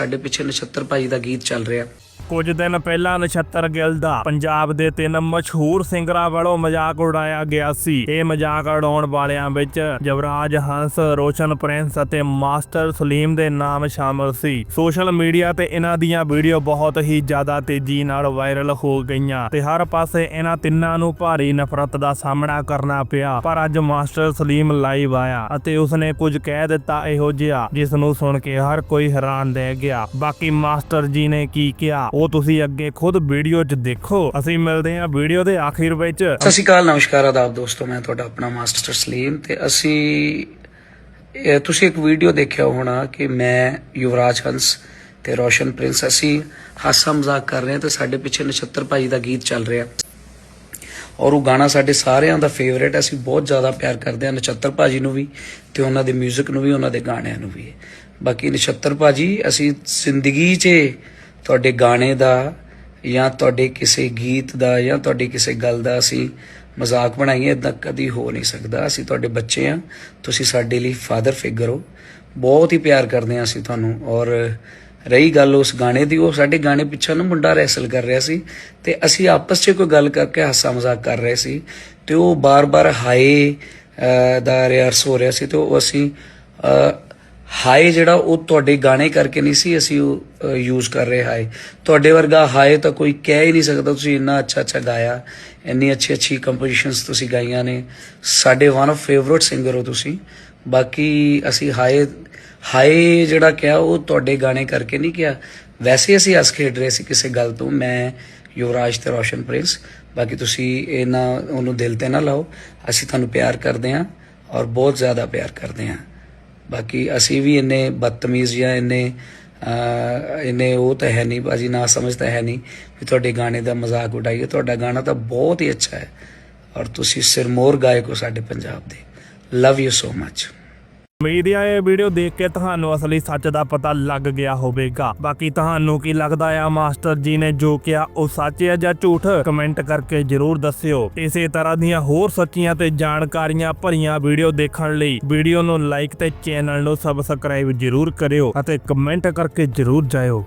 ਸਾਡੇ ਪਿੱਛੇ ਨਛੱਤਰ ਭਾਈ ਦਾ ਗੀਤ ਚੱਲ ਰਿਹਾ। ਕੁਝ ਦਿਨ ਪਹਿਲਾਂ ਨਛੱਤਰ ਗਿੱਲ ਦਾ ਪੰਜਾਬ ਦੇ ਤਿੰਨ ਮਸ਼ਹੂਰ ਸਿੰਗਰਾਂ ਵੱਲੋਂ ਮਜ਼ਾਕ ਉਡਾਇਆ ਗਿਆ ਸੀ। ਇਹ ਮਜ਼ਾਕ ਉਡਾਉਣ ਵਾਲਿਆਂ ਵਿੱਚ ਜਵਰਾਜ ਹੰਸ, ਰੋਸ਼ਨ ਪ੍ਰਿੰਸ ਅਤੇ ਮਾਸਟਰ ਸਲੀਮ ਦੇ ਨਾਮ ਸ਼ਾਮਲ ਸੀ। ਸੋਸ਼ਲ ਮੀਡੀਆ ਤੇ ਇਹਨਾਂ ਦੀਆਂ ਵੀਡੀਓ ਬਹੁਤ ਹੀ ਜ਼ਿਆਦਾ ਤੇਜ਼ੀ ਨਾਲ ਵਾਇਰਲ ਹੋ ਗਈਆਂ ਤੇ ਹਰ ਪਾਸੇ ਇਹਨਾਂ ਤਿੰਨਾਂ ਨੂੰ ਭਾਰੀ ਨਫ਼ਰਤ ਦਾ ਸਾਹਮਣਾ ਕਰਨਾ ਪਿਆ। ਪਰ ਅੱਜ ਮਾਸਟਰ ਸਲੀਮ ਲਾਈਵ ਆਇਆ ਅਤੇ ਉਸਨੇ ਕੁਝ ਕਹਿ ਦਿੱਤਾ ਇਹੋ ਜਿਹਾ, ਜਿਸ ਨੂੰ ਸੁਣ ਕੇ ਹਰ ਕੋਈ ਹੈਰਾਨ ਰਹਿ ਗਿਆ। ਬਾਕੀ ਮਾਸਟਰ ਜੀ ਨੇ ਕੀ ਕਿਹਾ? ਉਹ ਤੁਸੀਂ ਅੱਗੇ ਖੁਦ ਵੀਡੀਓ 'ਚ ਦੇਖੋ। ਅਸੀਂ ਮਿਲਦੇ ਹਾਂ ਵੀਡੀਓ ਦੇ ਆਖਿਰ ਵਿੱਚ। ਸਤਿ ਸ਼੍ਰੀ ਅਕਾਲ, ਨਮਸਕਾਰ, ਆਦਾਬ ਦੋਸਤੋ। ਮੈਂ ਤੁਹਾਡਾ ਆਪਣਾ ਮਾਸਟਰ ਸਲੀਮ ਤੇ ਅਸੀਂ ਤੁਸੀਂ ਇੱਕ ਵੀਡੀਓ ਦੇਖਿਆ ਹੋਣਾ ਕਿ ਮੈਂ ਯੁਵਰਾਜ ਹੰਸ ਤੇ ਰੋਸ਼ਨ ਪ੍ਰਿੰਸ, ਅਸੀਂ ਹਾਸਾ ਮਜ਼ਾਕ ਕਰ ਰਹੇ ਹਾਂ ਤੇ ਸਾਡੇ ਪਿੱਛੇ ਨਛੱਤਰ ਭਾਈ ਦਾ ਗੀਤ ਚੱਲ ਰਿਹਾ। ਔਰ ਉਹ ਗਾਣਾ ਸਾਡੇ ਸਾਰਿਆਂ ਦਾ ਫੇਵਰੇਟ ਅਸੀਂ ਬਹੁਤ ਜ਼ਿਆਦਾ ਪਿਆਰ ਕਰਦੇ ਹਾਂ ਨਛੱਤਰ ਭਾਜੀ ਨੂੰ ਵੀ ਤੇ ਉਹਨਾਂ ਦੇ 뮤직 ਨੂੰ ਵੀ, ਉਹਨਾਂ ਦੇ ਗਾਣਿਆਂ ਨੂੰ ਵੀ। ਬਾਕੀ ਨਛੱਤਰ ਭਾਜੀ, ਅਸੀਂ ਜ਼ਿੰਦਗੀ 'ਚ ਤੁਹਾਡੇ ਗਾਣੇ ਦਾ ਜਾਂ ਤੁਹਾਡੇ ਕਿਸੇ ਗੀਤ ਦਾ ਜਾਂ ਤੁਹਾਡੀ ਕਿਸੇ ਗੱਲ ਦਾ ਅਸੀਂ ਮਜ਼ਾਕ ਬਣਾਈਏ ਇਦਾਂ ਕਦੀ ਹੋ ਨਹੀਂ ਸਕਦਾ। ਅਸੀਂ ਤੁਹਾਡੇ ਬੱਚੇ ਆ ਤੁਸੀਂ ਸਾਡੇ ਲਈ ਫਾਦਰ ਫਿਗਰ ਹੋ। ਬਹੁਤ ਹੀ ਪਿਆਰ ਕਰਦੇ ਹਾਂ ਅਸੀਂ ਤੁਹਾਨੂੰ। ਔਰ ਰਹੀ ਗੱਲ ਉਸ ਗਾਣੇ ਦੀ, ਉਹ ਸਾਡੇ ਗਾਣੇ ਪਿੱਛੇ ਨਾ ਮੁੰਡਾ ਰੈਸਲ ਕਰ ਰਿਹਾ ਸੀ ਤੇ ਅਸੀਂ ਆਪਸ 'ਚ ਕੋਈ ਗੱਲ ਕਰਕੇ ਹਾਸਾ ਮਜ਼ਾਕ ਕਰ ਰਹੇ ਸੀ ਤੇ ਉਹ ਬਾਰ-ਬਾਰ ਹਾਏ ਦਾ ਰਿਹਰਸ ਹੋ ਰਿਹਾ ਸੀ ਤੇ ਉਹ ਅਸੀਂ ਹਾਏ ਜਿਹੜਾ ਉਹ ਤੁਹਾਡੇ ਗਾਣੇ ਕਰਕੇ ਨਹੀਂ ਸੀ ਅਸੀਂ ਉਹ ਯੂਜ਼ ਕਰ ਰਹੇ ਹਾਏ। ਤੁਹਾਡੇ ਵਰਗਾ ਹਾਏ ਤਾਂ ਕੋਈ ਕਹਿ ਹੀ ਨਹੀਂ ਸਕਦਾ ਤੁਸੀਂ ਇੰਨਾ ਅੱਛਾ ਅੱਛਾ ਗਾਇਆ, ਇੰਨੀ ਅੱਛੀ ਅੱਛੀ ਕੰਪੋਜੀਸ਼ਨਸ ਤੁਸੀਂ ਗਾਈਆਂ ਨੇ। ਸਾਡੇ ਵਨ ਆਫ ਫੇਵਰਿਟ ਸਿੰਗਰ ਹੋ ਤੁਸੀਂ। ਬਾਕੀ ਅਸੀਂ ਹਾਏ ਹਾਏ ਜਿਹੜਾ ਕਿਹਾ ਉਹ ਤੁਹਾਡੇ ਗਾਣੇ ਕਰਕੇ ਨਹੀਂ ਕਿਹਾ। ਵੈਸੇ ਅਸੀਂ ਹੱਸ ਖੇਡ ਰਹੇ ਸੀ ਕਿਸੇ ਗੱਲ ਤੋਂ। ਮੈਂ ਯੁਵਰਾਜ ਤੇ ਰੋਸ਼ਨ ਪ੍ਰਿੰਸ। ਬਾਕੀ ਤੁਸੀਂ ਇਹ ਨਾ ਉਹਨੂੰ ਦਿਲ ਤੇ ਨਾ ਲਾਓ। ਅਸੀਂ ਤੁਹਾਨੂੰ ਪਿਆਰ ਕਰਦੇ ਹਾਂ ਔਰ ਬਹੁਤ ਜ਼ਿਆਦਾ ਪਿਆਰ ਕਰਦੇ ਹਾਂ। ਬਾਕੀ ਅਸੀਂ ਵੀ ਇੰਨੇ ਬਦਤਮੀਜ਼ ਜਾਂ ਇੰਨੇ ਅਹ, ਇੰਨੇ ਉਹ ਤਾਂ ਹੈ ਨਹੀਂ ਬਾਜੀ ਨਾ ਸਮਝ ਤਾਂ ਹੈ ਨਹੀਂ ਵੀ ਤੁਹਾਡੇ ਗਾਣੇ ਦਾ ਮਜ਼ਾਕ ਉਡਾਈਏ। ਤੁਹਾਡਾ ਗਾਣਾ ਤਾਂ ਬਹੁਤ ਹੀ ਅੱਛਾ ਹੈ। ਔਰ ਤੁਸੀਂ ਸਿਰਮੋਰ ਗਾਇਕ ਹੋ ਸਾਡੇ ਪੰਜਾਬ ਦੇ। ਲਵ ਯੂ ਸੋ ਮੱਚ ਉਮੀਦ ਹੈ ਇਹ ਵੀਡੀਓ ਦੇਖ ਕੇ ਤੁਹਾਨੂੰ ਅਸਲੀ ਸੱਚ ਦਾ ਪਤਾ ਲੱਗ ਗਿਆ ਹੋਵੇਗਾ। ਬਾਕੀ ਤੁਹਾਨੂੰ ਕੀ ਲੱਗਦਾ ਆ ਮਾਸਟਰ ਜੀ ਨੇ ਜੋ ਕਿਹਾ ਉਹ ਸੱਚ ਹੈ ਜਾਂ ਝੂਠ? ਕਮੈਂਟ ਕਰਕੇ ਜਰੂਰ ਦੱਸਿਓ। ਇਸੇ ਤਰ੍ਹਾਂ ਦੀਆਂ ਹੋਰ ਸੱਚੀਆਂ ਤੇ ਜਾਣਕਾਰੀਆਂ ਭਰੀਆਂ ਵੀਡੀਓ ਦੇਖਣ ਲਈ ਵੀਡੀਓ ਨੂੰ ਲਾਈਕ ਤੇ ਚੈਨਲ ਨੂੰ ਸਬਸਕ੍ਰਾਈਬ ਜਰੂਰ ਕਰਿਓ ਅਤੇ ਕਮੈਂਟ ਕਰਕੇ ਜਰੂਰ ਜਾਇਓ।